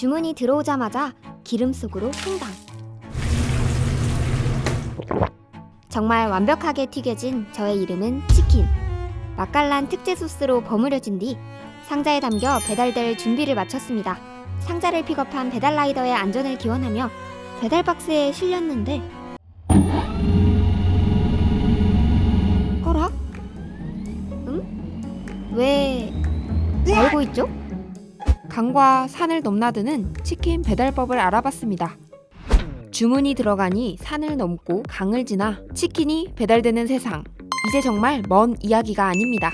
주문이 들어오자마자 기름 속으로 퐁당. 정말 완벽하게 튀겨진 저의 이름은 치킨. 맛깔난 특제 소스로 버무려진 뒤 상자에 담겨 배달될 준비를 마쳤습니다. 상자를 픽업한 배달 라이더의 안전을 기원하며 배달 박스에 실렸는데 허락? 응? 왜 알고 있죠? 강과 산을 넘나드는 치킨 배달법을 알아봤습니다. 주문이 들어가니 산을 넘고 강을 지나 치킨이 배달되는 세상. 이제 정말 먼 이야기가 아닙니다.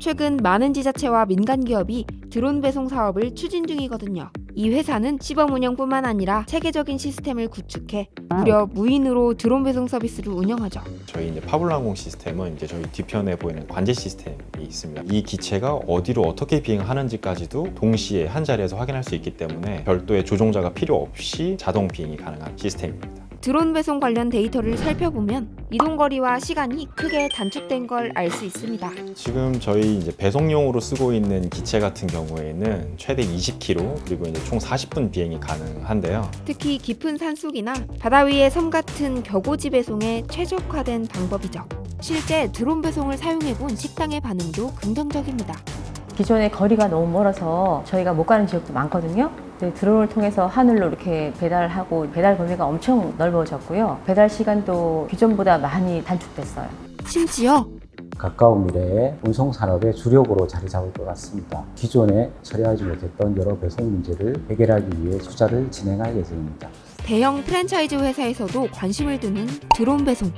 최근 많은 지자체와 민간 기업이 드론 배송 사업을 추진 중이거든요. 이 회사는 시범 운영뿐만 아니라 체계적인 시스템을 구축해 무려 무인으로 드론 배송 서비스를 운영하죠. 저희 이제 파블랑공 시스템은 이제 저희 뒤편에 보이는 관제 시스템이 있습니다. 이 기체가 어디로 어떻게 비행하는지까지도 동시에 한 자리에서 확인할 수 있기 때문에 별도의 조종자가 필요 없이 자동 비행이 가능한 시스템입니다. 드론 배송 관련 데이터를 살펴보면 이동 거리와 시간이 크게 단축된 걸 알 수 있습니다. 지금 저희 이제 배송용으로 쓰고 있는 기체 같은 경우에는 최대 20km 그리고 이제 총 40분 비행이 가능한데요. 특히 깊은 산속이나 바다 위의 섬 같은 격오지 배송에 최적화된 방법이죠. 실제 드론 배송을 사용해 본 식당의 반응도 긍정적입니다. 기존에 거리가 너무 멀어서 저희가 못 가는 지역도 많거든요. 근데 드론을 통해서 하늘로 이렇게 배달하고 배달 범위가 엄청 넓어졌고요. 배달 시간도 기존보다 많이 단축됐어요. 심지어 가까운 미래에 운송 산업의 주력으로 자리 잡을 것 같습니다. 기존에 처리하지 못했던 여러 배송 문제를 해결하기 위해 투자를 진행할 예정입니다. 대형 프랜차이즈 회사에서도 관심을 두는 드론 배송.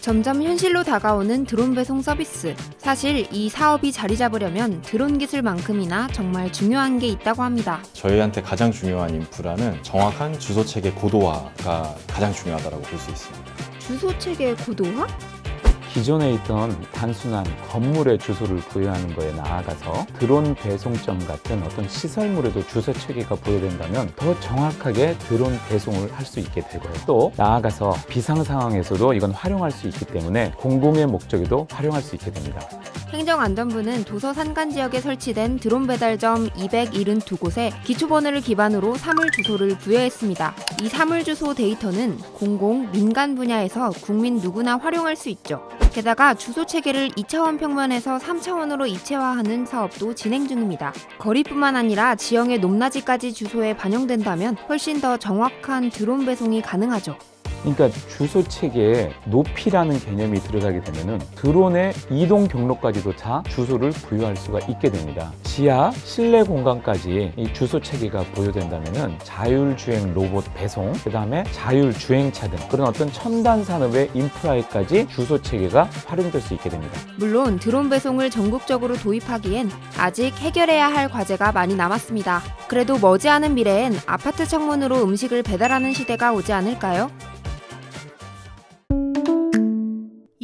점점 현실로 다가오는 드론 배송 서비스. 사실 이 사업이 자리 잡으려면 드론 기술만큼이나 정말 중요한 게 있다고 합니다. 저희한테 가장 중요한 인프라는 정확한 주소 체계 고도화가 가장 중요하다고 볼 수 있습니다. 주소 체계 고도화? 기존에 있던 단순한 건물의 주소를 부여하는 거에 나아가서 드론 배송점 같은 어떤 시설물에도 주소 체계가 부여된다면 더 정확하게 드론 배송을 할 수 있게 되고요. 또 나아가서 비상 상황에서도 이건 활용할 수 있기 때문에 공공의 목적에도 활용할 수 있게 됩니다. 행정안전부는 도서 산간 지역에 설치된 드론 배달점 272곳에 기초번호를 기반으로 사물 주소를 부여했습니다. 이 사물 주소 데이터는 공공, 민간 분야에서 국민 누구나 활용할 수 있죠. 게다가 주소 체계를 2차원 평면에서 3차원으로 이체화하는 사업도 진행 중입니다. 거리뿐만 아니라 지형의 높낮이까지 주소에 반영된다면 훨씬 더 정확한 드론 배송이 가능하죠. 그러니까 주소 체계에 높이라는 개념이 들어가게 되면은 드론의 이동 경로까지도 다 주소를 부여할 수가 있게 됩니다. 지하, 실내 공간까지 이 주소 체계가 보유된다면은 자율주행 로봇 배송, 그 다음에 자율주행차 등 그런 어떤 첨단 산업의 인프라에까지 주소 체계가 활용될 수 있게 됩니다. 물론 드론 배송을 전국적으로 도입하기엔 아직 해결해야 할 과제가 많이 남았습니다. 그래도 머지않은 미래엔 아파트 창문으로 음식을 배달하는 시대가 오지 않을까요?